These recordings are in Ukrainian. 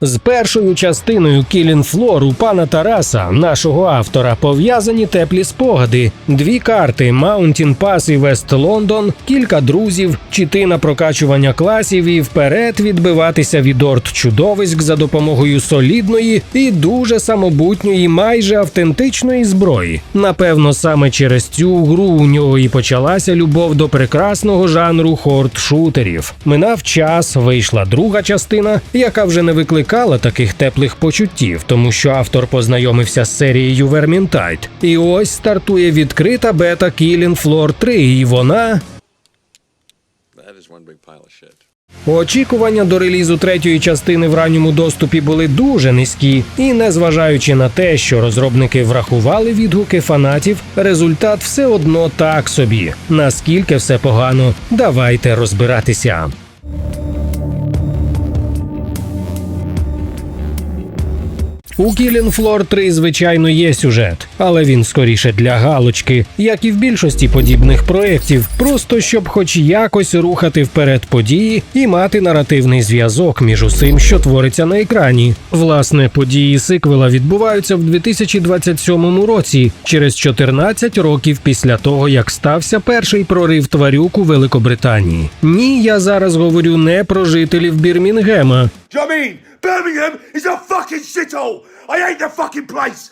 З першою частиною Floor у пана Тараса, нашого автора, пов'язані теплі спогади, дві карти Mountain Pass і West London, кілька друзів, чити на прокачування класів і вперед відбиватися від орд чудовиськ за допомогою солідної і дуже самобутньої, майже автентичної зброї. Напевно, саме через цю гру у нього і почалася любов до прекрасного жанру хорд-шутерів. Минав час, вийшла друга частина, яка вже не викликала таких теплих почуттів, тому що автор познайомився з серією Vermintide. І ось стартує відкрита бета Killing Floor 3, і вона. Очікування до релізу третьої частини в ранньому доступі були дуже низькі, і незважаючи на те, що розробники врахували відгуки фанатів, результат все одно так собі. Наскільки все погано, давайте розбиратися. У Killing Floor 3, звичайно, є сюжет, але він скоріше для галочки, як і в більшості подібних проєктів, просто щоб хоч якось рухати вперед події і мати наративний зв'язок між усім, що твориться на екрані. Власне, події сиквела відбуваються в 2027 році, через 14 років після того, як стався перший прорив тварюк у Великобританії. Ні, я зараз говорю не про жителів Бірмінгема, Do Birmingham is a fucking shithole. I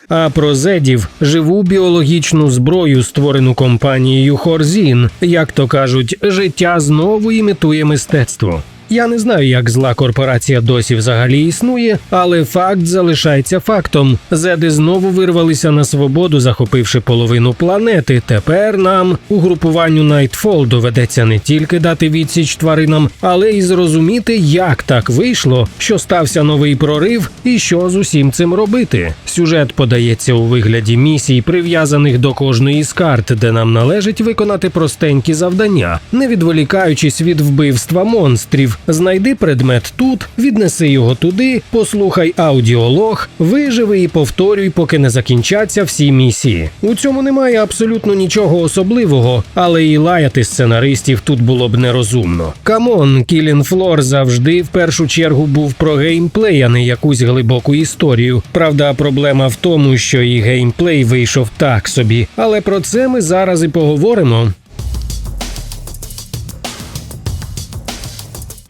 а про зедів живу біологічну зброю, створену компанією Хорзін. Як то кажуть, життя знову імітує мистецтво. Я не знаю, як зла корпорація досі взагалі існує, але факт залишається фактом. Зеди знову вирвалися на свободу, захопивши половину планети. Тепер нам у групуванню Nightfall доведеться не тільки дати відсіч тваринам, але й зрозуміти, як так вийшло, що стався новий прорив і що з усім цим робити. Сюжет подається у вигляді місій, прив'язаних до кожної з карт, де нам належить виконати простенькі завдання, не відволікаючись від вбивства монстрів. Знайди предмет тут, віднеси його туди, послухай аудіолог, виживи і повторюй, поки не закінчаться всі місії. У цьому немає абсолютно нічого особливого, але і лаяти сценаристів тут було б нерозумно. Камон, Killing Floor завжди в першу чергу був про геймплей, а не якусь глибоку історію. Правда, проблема в тому, що і геймплей вийшов так собі, але про це ми зараз і поговоримо.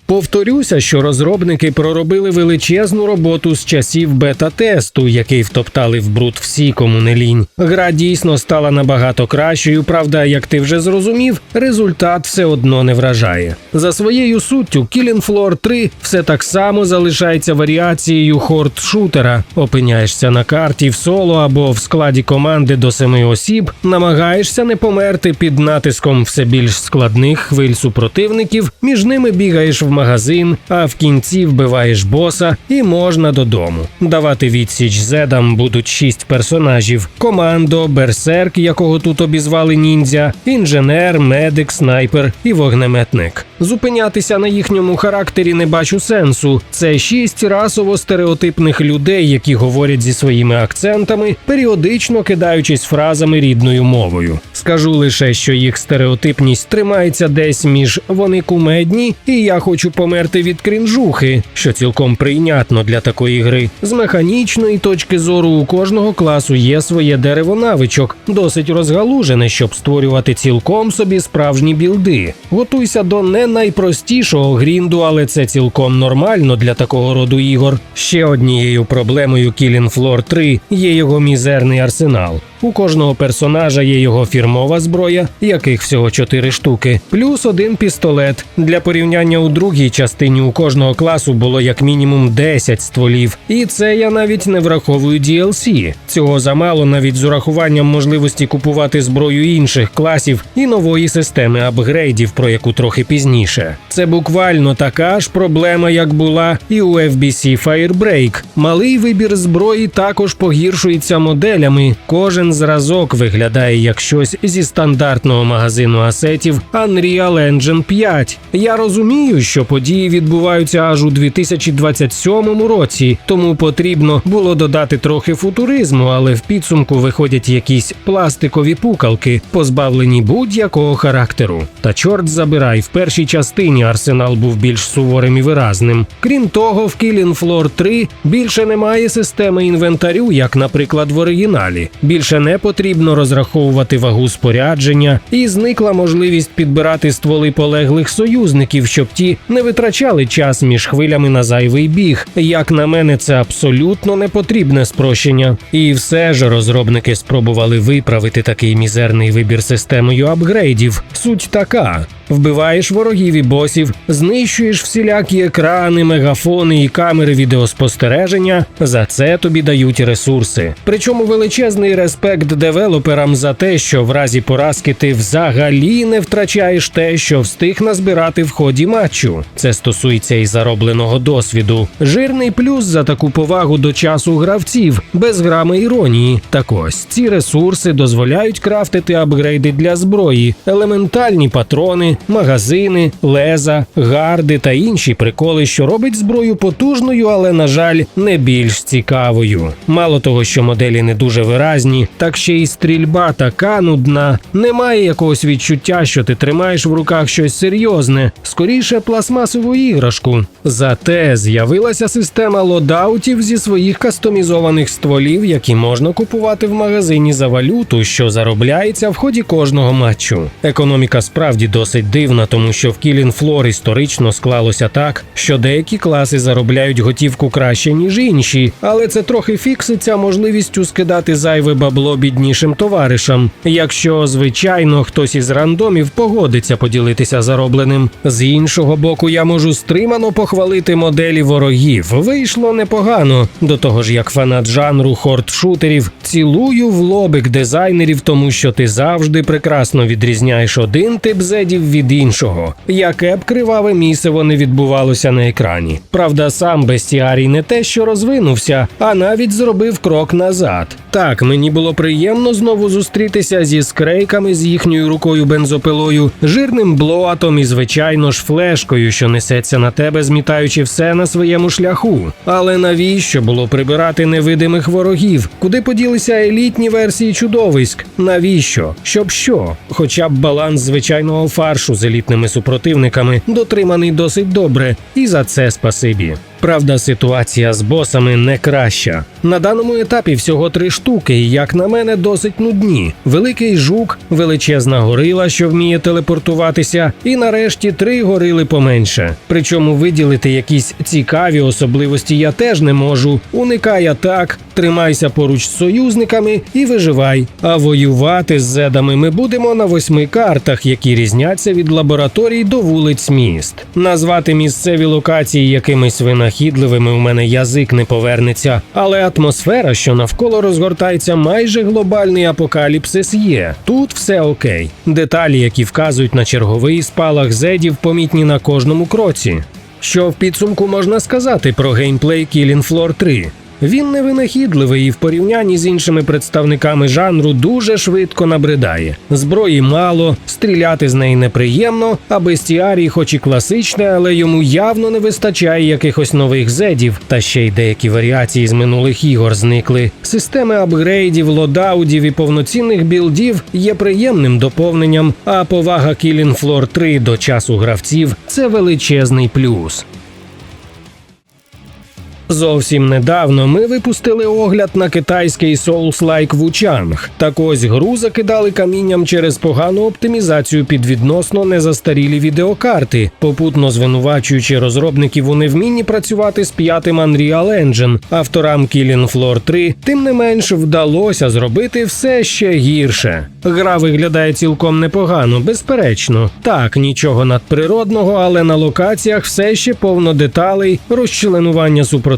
Повторюся, що розробники проробили величезну роботу з часів бета-тесту, який втоптали в бруд всі, кому не лінь. Гра дійсно стала набагато кращою. Правда, як ти вже зрозумів, результат все одно не вражає. За своєю суттю, Killing Floor 3 все так само залишається варіацією хорд-шутера. Опиняєшся на карті в соло або в складі команди до семи осіб, намагаєшся не померти під натиском все більш складних хвиль супротивників. Між ними бігаєш в магазин, а в кінці вбиваєш боса і можна додому. Давати відсіч зедам будуть шість персонажів: командо, берсерк, якого тут обізвали ніндзя, інженер, медик, снайпер і вогнеметник. Зупинятися на їхньому характері не бачу сенсу. Це шість расово стереотипних людей, які говорять зі своїми акцентами, періодично кидаючись фразами рідною мовою. Скажу лише, що їх стереотипність тримається десь між вони кумедні і я хочу померти від крінжухи, що цілком прийнятно для такої гри. З механічної точки зору у кожного класу є своє дерево навичок, досить розгалужене, щоб створювати цілком собі справжні білди. Готуйся до не найпростішого грінду, але це цілком нормально для такого роду ігор. Ще однією проблемою Killing Floor 3 є його мізерний арсенал. У кожного персонажа є його фірмова зброя, яких всього 4 штуки, плюс один пістолет. Для порівняння у другій частині у кожного класу було як мінімум 10 стволів, і це я навіть не враховую DLC. Цього замало навіть з урахуванням можливості купувати зброю інших класів і нової системи апгрейдів, про яку трохи пізніше. Це буквально така ж проблема, як була і у FBC Firebreak. Малий вибір зброї також погіршується моделями. Кожен жоден зразок виглядає як щось зі стандартного магазину асетів Unreal Engine 5. Я розумію, що події відбуваються аж у 2027 році, тому потрібно було додати трохи футуризму, але в підсумку виходять якісь пластикові пукалки, позбавлені будь-якого характеру. Та чорт забирай, в першій частині арсенал був більш суворим і виразним. Крім того, в Killing Floor 3 більше немає системи інвентарю, як, наприклад, в оригіналі. Більше не потрібно розраховувати вагу спорядження, і зникла можливість підбирати стволи полеглих союзників, щоб ті не витрачали час між хвилями на зайвий біг. Як на мене, це абсолютно не потрібне спрощення. І все ж розробники спробували виправити такий мізерний вибір системою апгрейдів. Суть така. Вбиваєш ворогів і босів, знищуєш всілякі екрани, мегафони і камери відеоспостереження. За це тобі дають ресурси. Причому величезний респект девелоперам за те, що в разі поразки ти взагалі не втрачаєш те, що встиг назбирати в ході матчу. Це стосується і заробленого досвіду. Жирний плюс за таку повагу до часу гравців, без грами іронії. Так ось ці ресурси дозволяють крафтити апгрейди для зброї, елементальні патрони, магазини, леза, гарди та інші приколи, що робить зброю потужною, але на жаль, не більш цікавою. Мало того, що моделі не дуже виразні, так ще й стрільба така нудна. Немає якогось відчуття, що ти тримаєш в руках щось серйозне, скоріше пластмасову іграшку. Зате з'явилася система лодаутів зі своїх кастомізованих стволів, які можна купувати в магазині за валюту, що заробляється в ході кожного матчу. Економіка справді досить дивна, тому що в Killing Floor історично склалося так, що деякі класи заробляють готівку краще, ніж інші, але це трохи фікситься можливістю скидати зайве бабло біднішим товаришам, якщо, звичайно, хтось із рандомів погодиться поділитися заробленим. З іншого боку, я можу стримано похвалити моделі ворогів. Вийшло непогано. До того ж, як фанат жанру хорд-шутерів, цілую в лобик дизайнерів, тому що ти завжди прекрасно відрізняєш один тип зедів від іншого, яке б криваве місиво не відбувалося на екрані. Правда, сам бестіарій не те, що розвинувся, а навіть зробив крок назад. Так, мені було приємно знову зустрітися зі скрейками з їхньою рукою бензопилою, жирним блоатом і, звичайно ж, флешкою, що несеться на тебе, змітаючи все на своєму шляху. Але навіщо було прибирати невидимих ворогів? Куди поділися елітні версії чудовиськ? Навіщо? Щоб що? Хоча б баланс звичайного фаршу з елітними супротивниками дотриманий досить добре, і за це спасибі. Правда, ситуація з босами не краща. На даному етапі всього три штуки, і як на мене, досить нудні: великий жук, величезна горила, що вміє телепортуватися, і нарешті три горили поменше. Причому виділити якісь цікаві особливості я теж не можу. Уникай атак, тримайся поруч з союзниками і виживай. А воювати з зедами ми будемо на восьми картах, які різняться від лабораторій до вулиць міст. Назвати місцеві локації якимись винахідливими у мене язик не повернеться, але атмосфера, що навколо розгортається майже глобальний апокаліпсис, є. Тут все окей. Деталі, які вказують на черговий спалах зедів, помітні на кожному кроці. Що в підсумку можна сказати про геймплей Killing Floor 3? Він не винахідливий і в порівнянні з іншими представниками жанру дуже швидко набридає. Зброї мало, стріляти з неї неприємно, а бестіарій, хоч і класичне, але йому явно не вистачає якихось нових зедів, та ще й деякі варіації з минулих ігор зникли. Системи апгрейдів, лодаудів і повноцінних білдів є приємним доповненням, а повага Killing Floor 3 до часу гравців це величезний плюс. Зовсім недавно ми випустили огляд на китайський Souls-like Wuchang. Так ось гру закидали камінням через погану оптимізацію під відносно незастарілі відеокарти, попутно звинувачуючи розробників у невмінні працювати з п'ятим Unreal Engine. Авторам Killing Floor 3 тим не менш вдалося зробити все ще гірше. Гра виглядає цілком непогано, безперечно. Так, нічого надприродного, але на локаціях все ще повно деталей, розчленування супротивників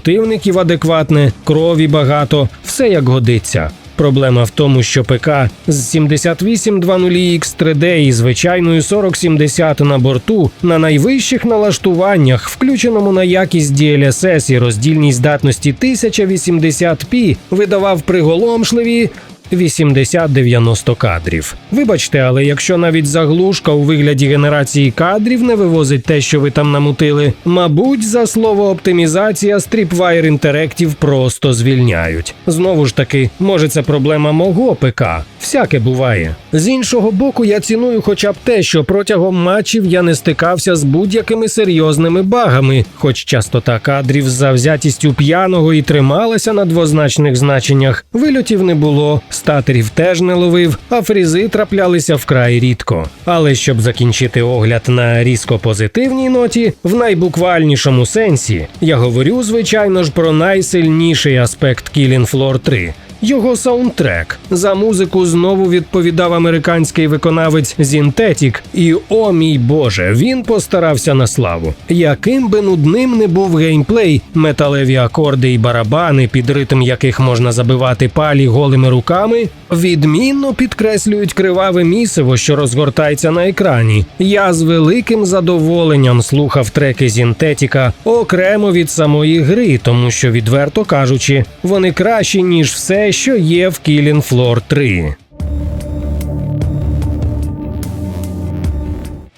адекватне, крові багато, все як годиться. Проблема в тому, що ПК з 7820X 3D і звичайною 4070 на борту на найвищих налаштуваннях, включеному на якість DLSS і роздільній здатності 1080p, видавав приголомшливі 80-90 кадрів. Вибачте, але якщо навіть заглушка у вигляді генерації кадрів не вивозить те, що ви там намутили, мабуть, за слово оптимізація стріпвайр інтеректів просто звільняють. Знову ж таки, може це проблема мого ПК. Всяке буває. З іншого боку, я ціную хоча б те, що протягом матчів я не стикався з будь-якими серйозними багами, хоч частота кадрів з завзятістю п'яного і трималася на двозначних значеннях. Вильотів не було, статерів теж не ловив, а фрізи траплялися вкрай рідко. Але щоб закінчити огляд на різко позитивній ноті, в найбуквальнішому сенсі, я говорю, звичайно ж, про найсильніший аспект Killing Floor 3 його саундтрек за музику знову відповідав американський виконавець Зінтетік, і о мій Боже, він постарався на славу. Яким би нудним не був геймплей, металеві акорди і барабани, під ритм яких можна забивати палі голими руками, відмінно підкреслюють криваве місиво, що розгортається на екрані. Я з великим задоволенням слухав треки Зінтетіка окремо від самої гри, тому що, відверто кажучи, вони кращі ніж все, що є в Killing Floor 3.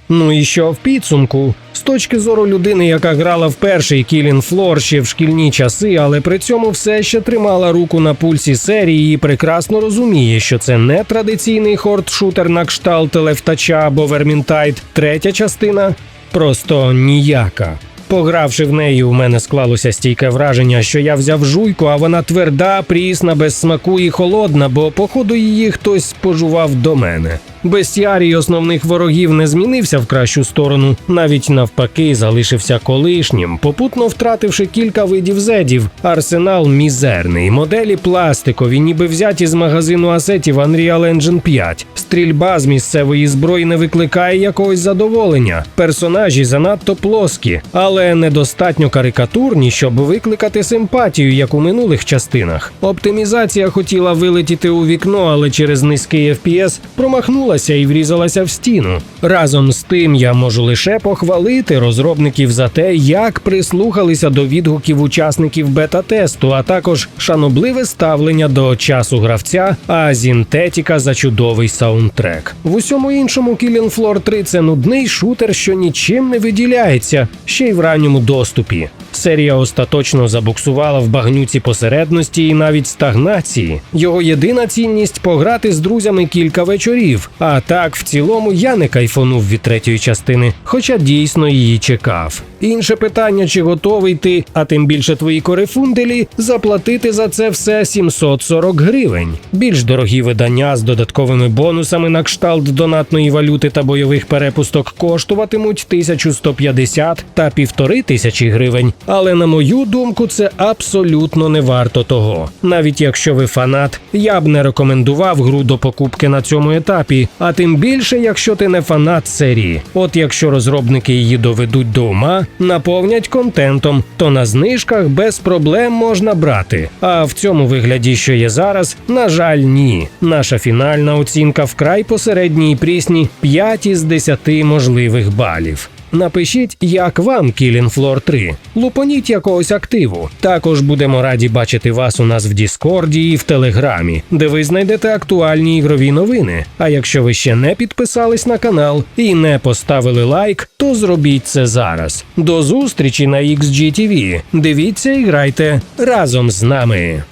Ну і що в підсумку? З точки зору людини, яка грала в перший Killing Floor ще в шкільні часи, але при цьому все ще тримала руку на пульсі серії і прекрасно розуміє, що це не традиційний хорд-шутер на кшталт Левтача або Вермінтайт, третя частина просто ніяка. Погравши в неї, у мене склалося стійке враження, що я взяв жуйку, а вона тверда, прісна, без смаку і холодна, бо, походу, її хтось спожував до мене. Бестіарій основних ворогів не змінився в кращу сторону, навіть навпаки, залишився колишнім, попутно втративши кілька видів зедів. Арсенал мізерний, моделі пластикові, ніби взяті з магазину асетів Unreal Engine 5. Стрільба з місцевої зброї не викликає якогось задоволення. Персонажі занадто плоскі, але недостатньо карикатурні, щоб викликати симпатію, як у минулих частинах. Оптимізація хотіла вилетіти у вікно, але через низький FPS промахнулася і врізалася в стіну. Разом з тим я можу лише похвалити розробників за те, як прислухалися до відгуків учасників бета-тесту, а також шанобливе ставлення до часу гравця, а Зінтетіка за чудовий саундтрек. В усьому іншому Killing Floor 3 – це нудний шутер, що нічим не виділяється, ще й в ранньому доступі. Серія остаточно забуксувала в багнюці посередності і навіть стагнації. Його єдина цінність пограти з друзями кілька вечорів. А так, в цілому, я не кайфонув від третьої частини, хоча дійсно її чекав. Інше питання, чи готовий ти, а тим більше твої корифунделі, заплатити за це все 740 гривень. Більш дорогі видання з додатковими бонусами на кшталт донатної валюти та бойових перепусток коштуватимуть 1150 та 1500 гривень. Але на мою думку, це абсолютно не варто того. Навіть якщо ви фанат, я б не рекомендував гру до покупки на цьому етапі, а тим більше, якщо ти не фанат серії. От якщо розробники її доведуть до ума, наповнять контентом, то на знижках без проблем можна брати. А в цьому вигляді, що є зараз, на жаль, ні. Наша фінальна оцінка вкрай посередній прісні 5 із 10 можливих балів. Напишіть, як вам Killing Floor 3. Лупоніть якогось активу. Також будемо раді бачити вас у нас в Діскорді і в Телеграмі, де ви знайдете актуальні ігрові новини. А якщо ви ще не підписались на канал і не поставили лайк, то зробіть це зараз. До зустрічі на XGTV. Дивіться і грайте разом з нами.